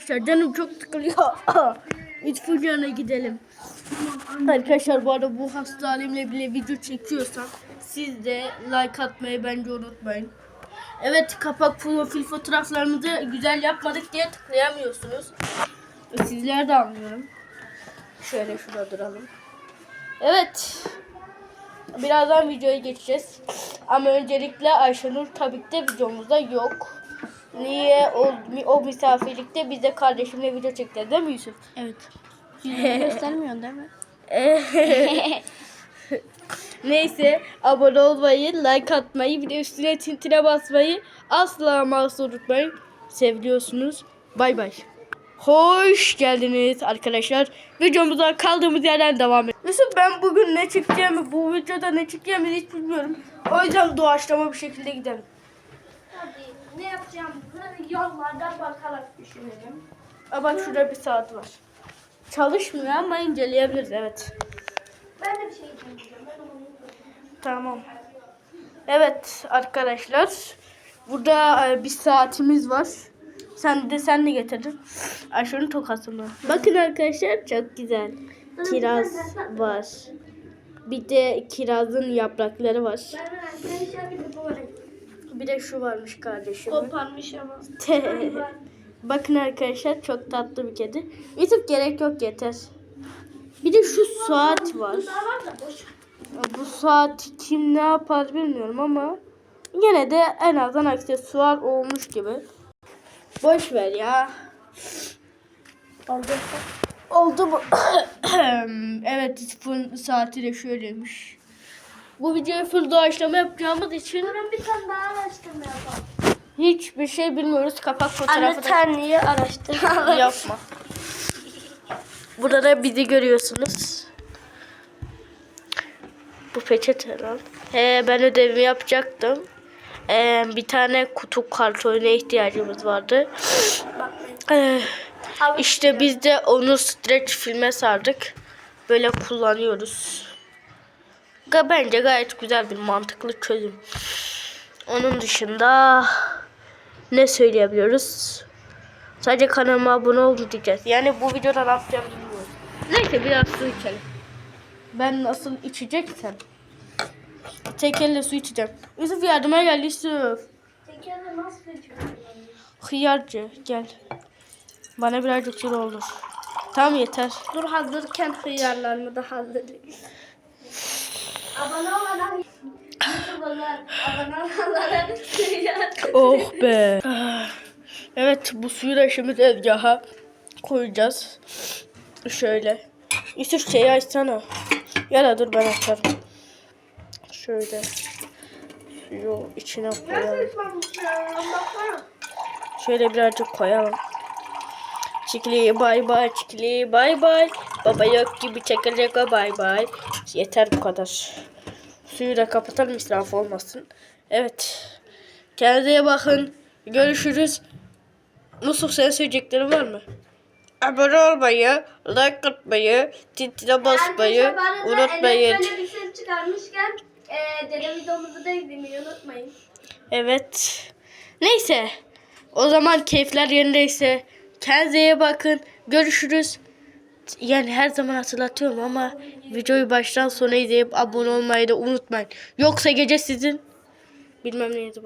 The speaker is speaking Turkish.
Arkadaşlar canım çok sıkılıyor. İtfaiyana gidelim. Arkadaşlar bu arada bu hasta bile video çekiyorsam siz de like atmayı bence unutmayın. Evet kapak profil fotoğraflarımızı güzel yapmadık diye tıklayamıyorsunuz. Sizler de anlıyorum. Şöyle şurada duralım. Evet. Birazdan videoya geçeceğiz. Ama öncelikle Ayşenur tabii ki de videomuzda yok. Niye? O, o misafirlikte biz de kardeşimle video çekti değil mi Yusuf? Evet. Yüzünü göstermiyorsun değil mi? Neyse abone olmayı, like atmayı, bir de üstüne tintine basmayı asla mahsus unutmayın. Seviliyorsunuz. Bay bay. Hoş geldiniz arkadaşlar. Videomuza kaldığımız yerden devam edelim. Yusuf ben bugün ne çekeceğimi, bu videoda ne çekeceğimi hiç bilmiyorum. O yüzden doğaçlama bir şekilde gidelim. Ne yapacağım? Yollardan bakarak düşünelim. Aa, bak şurada bir saat var. Çalışmıyor ama inceleyebiliriz evet. Ben de bir şey onu Tamam. Evet arkadaşlar. Burada e, bir saatimiz var. Sen de sen de getirdin. Ayşe'nin tokası mı? Bakın arkadaşlar çok güzel. Kiraz var. Bir de kirazın yaprakları var. Ben arkadaşlar bir de bu var. Bir de şu varmış kardeşim. Koparmış ama. Bakın arkadaşlar çok tatlı bir kedi. Yusuf gerek yok yeter. Bir de şu saat var. Bu saat kim ne yapar bilmiyorum ama yine de en azından aksesuar olmuş gibi. Boş ver ya. Oldu. Mu? evet Yusuf'un saati de şöyleymiş. Bu videoyu full doğaçlama yapacağımız için Durun bir tane daha araştırma yapalım. hiçbir şey bilmiyoruz. Kapak Anne fotoğrafı da terliği araştırma. yapma. Burada da bizi görüyorsunuz. Bu peçete lan. He, ben ödevimi yapacaktım. Ee, bir tane kutu kartonuna ihtiyacımız vardı. Ee, işte biz de onu stretch filme sardık. Böyle kullanıyoruz. Bence gayet güzel bir mantıklı çözüm. Onun dışında ne söyleyebiliyoruz? Sadece kanalıma abone olun diyeceğiz. Yani bu videoda ne yapacağımızı bilmiyoruz. Neyse biraz su içelim. Ben nasıl içeceksem. Tek elle su içeceğim. Yusuf yardıma gel Yusuf. Tekerle nasıl geçiyorum? Hıyarcı gel. Bana birazcık su doldur. Tamam yeter. Dur hazırken hıyarlarımı da hazırlayayım. Abone olan YouTuber'lar, abone olanlara. Oh be. Evet bu suyu da şimdi tezgaha koyacağız. Şöyle. Yusuf şeyi açsana. Ya da dur ben açarım. Şöyle. Suyu içine koyalım. Şöyle birazcık koyalım. Çikili bay bay çikili bay bay. Baba yok gibi çekilecek o bay bay. Yeter bu kadar. Suyu da kapatalım israf olmasın. Evet. Kendinize bakın. Görüşürüz. Mustafa senin söyleyeceklerin var mı? Abone olmayı, like atmayı, tintine basmayı Arkadaşlar, unutmayın. Bir ses çıkarmışken e, dede videomuzu da izlemeyi unutmayın. Evet. Neyse. O zaman keyifler yerindeyse kendinize bakın. Görüşürüz. Yani her zaman hatırlatıyorum ama videoyu baştan sona izleyip abone olmayı da unutmayın. Yoksa gece sizin bilmem neydi.